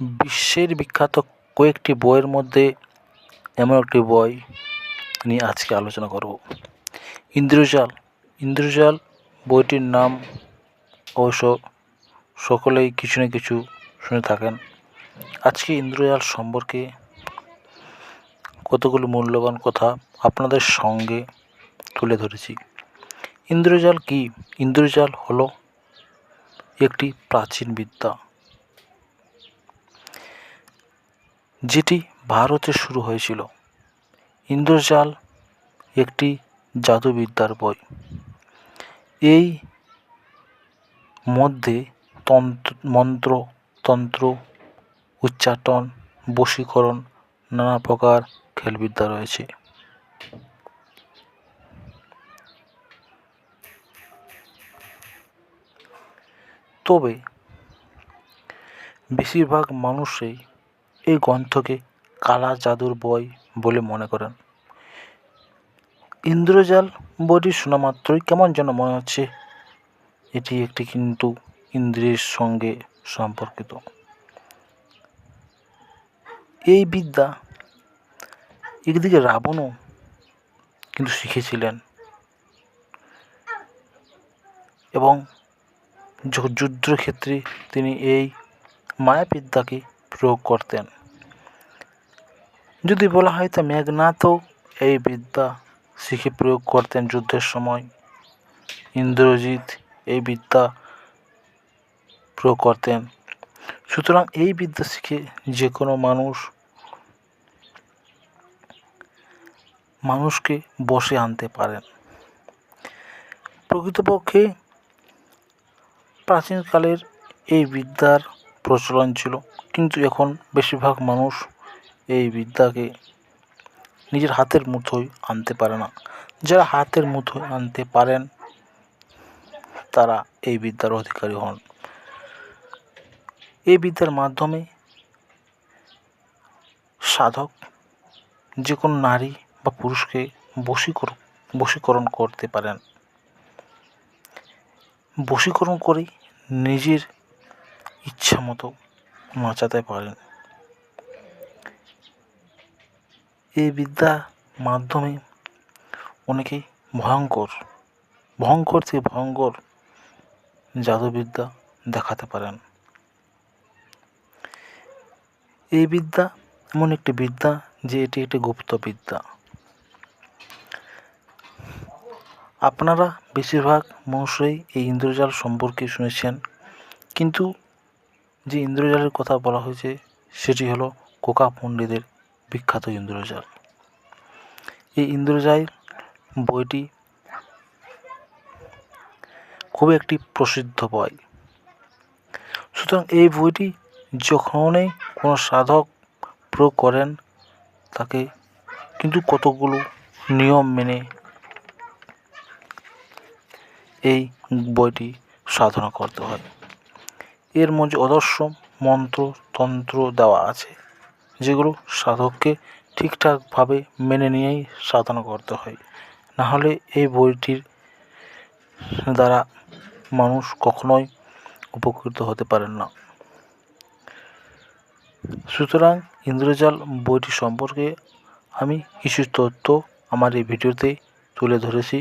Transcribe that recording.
বিশ্বের বিখ্যাত কয়েকটি বইয়ের মধ্যে এমন একটি বই নিয়ে আজকে আলোচনা করব। ইন্দ্রজাল। ইন্দ্রজাল বইটির নাম অবশ্য সকলেই কিছু না কিছু শুনে থাকেন। আজকে ইন্দ্রজাল সম্পর্কে কতগুলো মূল্যবান কথা আপনাদের সঙ্গে তুলে ধরেছি। ইন্দ্রজাল কি? ইন্দ্রজাল হলো একটি প্রাচীন বিদ্যা। যেটি ভারতে শুরু হয়েছিল। ইন্দ্রজাল একটি জাদুবিদ্যার বই। এই মধ্যে তন্ত্র, মন্ত্র, তন্ত্র উচ্চাটন বশীকরণ, নানা প্রকার খেলবিদ্যা রয়েছে। তবে, বেশিরভাগ মানুষই এই গ্রন্থকে কালা জাদুর বই বলে মনে করেন। ইন্দ্রজাল বইটি শোনা মাত্রই কেমন যেন মনে হচ্ছে, এটি একটি কিন্তু ইন্দ্রের সঙ্গে সম্পর্কিত। এই বিদ্যা একদিকে রাবণও কিন্তু শিখেছিলেন এবং যুদ্ধের ক্ষেত্রে তিনি এই মায়াবিদ্যাকে প্রয়োগ করতেন। যদি বলা হয় তো মেঘনাথও এই বিদ্যা শিখে প্রয়োগ করতেন যুদ্ধের সময়। ইন্দ্রজিৎ এই বিদ্যা প্রয়োগ করতেন। সুতরাং এই বিদ্যা শিখে যে কোনো মানুষ মানুষকে বসে আনতে পারেন। প্রকৃতপক্ষে প্রাচীনকালের এই বিদ্যার প্রচলন ছিল, কিন্তু এখন বেশিরভাগ মানুষ এই বিদ্যাকে নিজের হাতের মুঠোয় আনতে পারে না। যারা হাতের মুঠোয় আনতে পারেন, তারা এই বিদ্যার অধিকারী হন। এই বিদ্যার মাধ্যমে সাধক যে কোনো নারী বা পুরুষকে বশীকরণ বশীকরণ করতে পারেন। বশীকরণ করে নিজের ইচ্ছা মতো নাচাতে পারেন। এই বিদ্যা মাধ্যমে অনেকেই ভয়ঙ্কর ভয়ঙ্কর থেকে ভয়ঙ্কর জাদুবিদ্যা দেখাতে পারেন। এই বিদ্যা এমন একটি বিদ্যা যে এটি একটি গুপ্ত বিদ্যা। আপনারা বেশিরভাগ মানুষই এই ইন্দ্রজাল সম্পর্কে শুনেছেন, কিন্তু যে ইন্দ্রজালের কথা বলা হয়েছে সেটি হলো কোকা পণ্ডিতের বিখ্যাত ইন্দ্রজাল। এই ইন্দ্রজাল বইটি খুব একটি প্রসিদ্ধ বই। সুতরাং এই বইটি যখনই কোনো সাধক প্রয়োগ করেন, তাকে কিন্তু কতগুলো নিয়ম মেনে এই বইটি সাধনা করতে হয়। এর মধ্যে অদর্শ মন্ত্র, তন্ত্র দেওয়া আছে। যেগুলো সাধককে ঠিকঠাকভাবে মেনে নিয়েই সাধনা করতে হয়। নাহলে এই বইটির দ্বারা মানুষ কখনোই উপকৃত হতে পারেন না। সুতরাং ইন্দ্রজাল বইটি সম্পর্কে আমি কিছু তথ্য আমার এই ভিডিওতে তুলে ধরেছি।